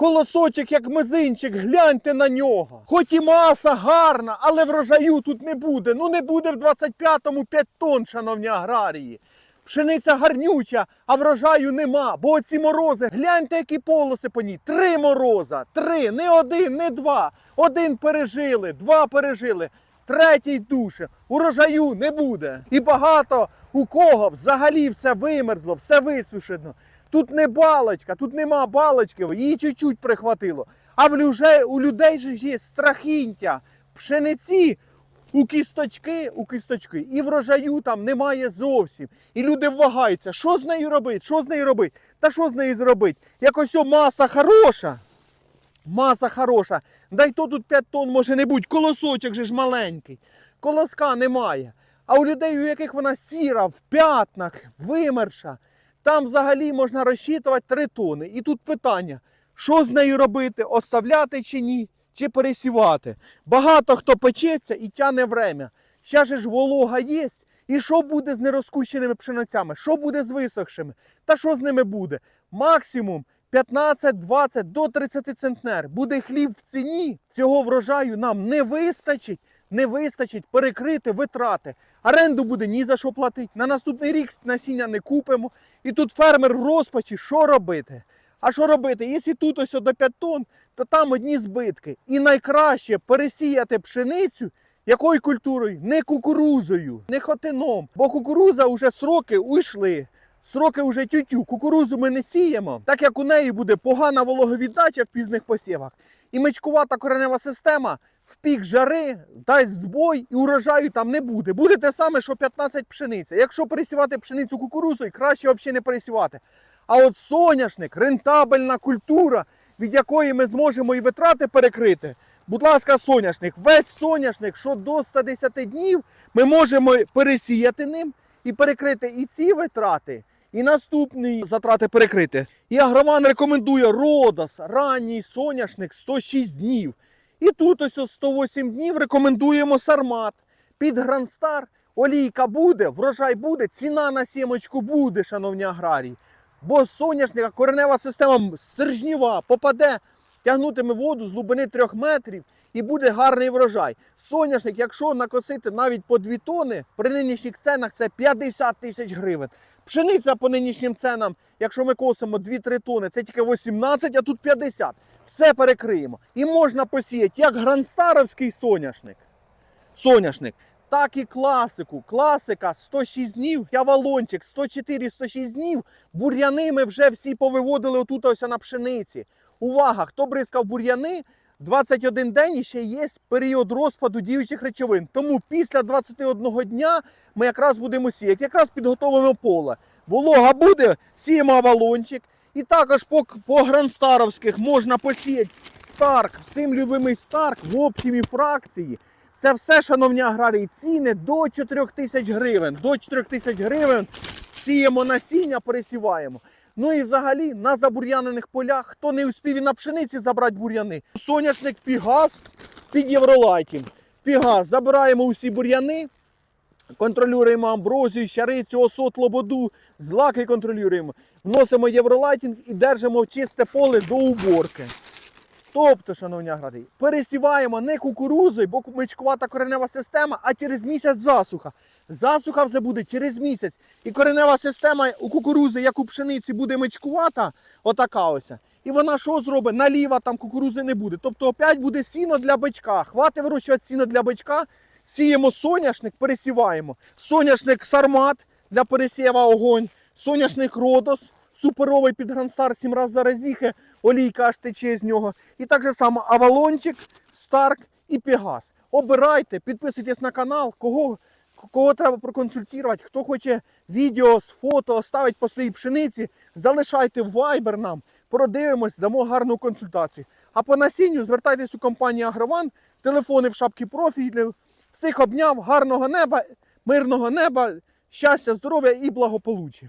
Колосочок, як мизинчик, гляньте на нього. Хоч і маса гарна, але врожаю тут не буде. Ну не буде в 25-му 5 тонн, шановні аграрії. Пшениця гарнюча, а врожаю нема. Бо оці морози, гляньте, які полоси по ній. Три мороза. Три, не один, не два. Один пережили, два пережили, третій душе. Урожаю не буде. І багато у кого взагалі все вимерзло, все висушено. Тут не балочка, тут нема балочки, її чуть-чуть прихватило. А в людей, у людей же є страхінтя, пшениці у кісточки, у кісточки. І врожаю там немає зовсім. І люди вагаються, що з нею робити, що з нею робити? Та що з нею зробити? Якось о маса хороша. Маса хороша. Дай то тут 5 тонн може не бути. Колосочок же ж маленький. Колоска немає. А у людей, у яких вона сіра, в п'ятнах, вимерша, там взагалі можна розчитувати 3 тонни. І тут питання: що з нею робити? Оставляти чи ні? Чи пересівати? Багато хто печеться і тяне время. Ще ж волога є. І що буде з нерозкущеними пшеницями? Що буде з висохшими? Та що з ними буде? Максимум 15-20 до 30 центнер. Буде хліб в ціні. Цього врожаю нам не вистачить. Не вистачить перекрити витрати. Оренду буде ні за що платити. На наступний рік насіння не купимо. І тут фермер в розпачі, що робити? А що робити? Якщо тут ось до 5 тонн, то там одні збитки. І найкраще пересіяти пшеницю якою культурою? Не кукурузою, не хотином. Бо кукуруза вже сроки уйшли. Сроки вже тютю. Кукурузу ми не сіємо, так як у неї буде погана вологовіддача в пізних посівах. І мечкувата коренева система в пік жари дасть збой і урожаю там не буде. Буде те саме, що 15 пшениці. Якщо пересівати пшеницю кукурузою, краще взагалі не пересівати. А от соняшник, рентабельна культура, від якої ми зможемо і витрати перекрити. Будь ласка, соняшник. Весь соняшник, що до 110 днів, ми можемо пересіяти ним і перекрити і ці витрати, і наступні затрати перекрити. І агроман рекомендує Родос, ранній соняшник 106 днів. І тут ось 108 днів рекомендуємо Сармат. Під Гранстар олійка буде, врожай буде, ціна на сімочку буде, шановні аграрії. Бо соняшника коренева система стержнєва попаде, тягнутиме воду з глибини 3 метрів і буде гарний врожай. Соняшник, якщо накосити навіть по 2 тони, при нинішніх ценах це 50 тисяч гривень. Пшениця по нинішнім ценам, якщо ми косимо 2-3 тони, це тільки 18, а тут 50. Все перекриємо. І можна посіяти як гранстаровський соняшник. Соняшник. Так і класику. Класика 106 днів, явалончик 104-106 днів. Бур'яни ми вже всі повиводили отут ось на пшениці. Увага! Хто бризкав бур'яни? 21 день і ще є період розпаду діючих речовин. Тому після 21 дня ми якраз будемо сіяти, якраз підготовимо поле. Волога буде, сіємо авалончик. І також по, по гранстаровських можна посіяти Старк, всім любимий Старк в оптимі фракції. Це все, шановні аграрії, ціни до 4 тисяч гривень. До 4 тисяч гривень сіємо насіння, пересіваємо. Ну і взагалі на забур'янених полях, хто не успів і на пшениці забрати бур'яни. Соняшник Пігаз під Євролайтінг. Пігаз, забираємо усі бур'яни, контролюємо амброзію, щарицю, осот, лободу, злаки контролюємо. Вносимо євролайтінг і держимо чисте поле до уборки. Тобто, шановні аграрії, пересіваємо не кукурузою, бо мичкувата коренева система, а через місяць засуха. Засуха вже буде через місяць. І коренева система у кукурузи, як у пшениці, буде мичкувата, отака ось. І вона що зробить? Наліва там кукурузи не буде. Тобто опять буде сіно для бичка. Хватить вирощувати сіно для бичка. Сіємо соняшник, пересіваємо. Соняшник сармат для пересіва огонь. Соняшник родос, суперовий під Гранстар 7 раз заразіхи, олійка аж тече з нього. І так же само Авалончик, Старк і Пегас. Обирайте, підписуйтесь на канал, кого, кого треба проконсультувати, хто хоче відео з фото оставити по своїй пшениці, залишайте в Viber нам, продивимось, дамо гарну консультацію. А по насінню звертайтесь у компанію Агрован, телефони в шапці профілю. Всіх обняв, гарного неба, мирного неба, щастя, здоров'я і благополуччя.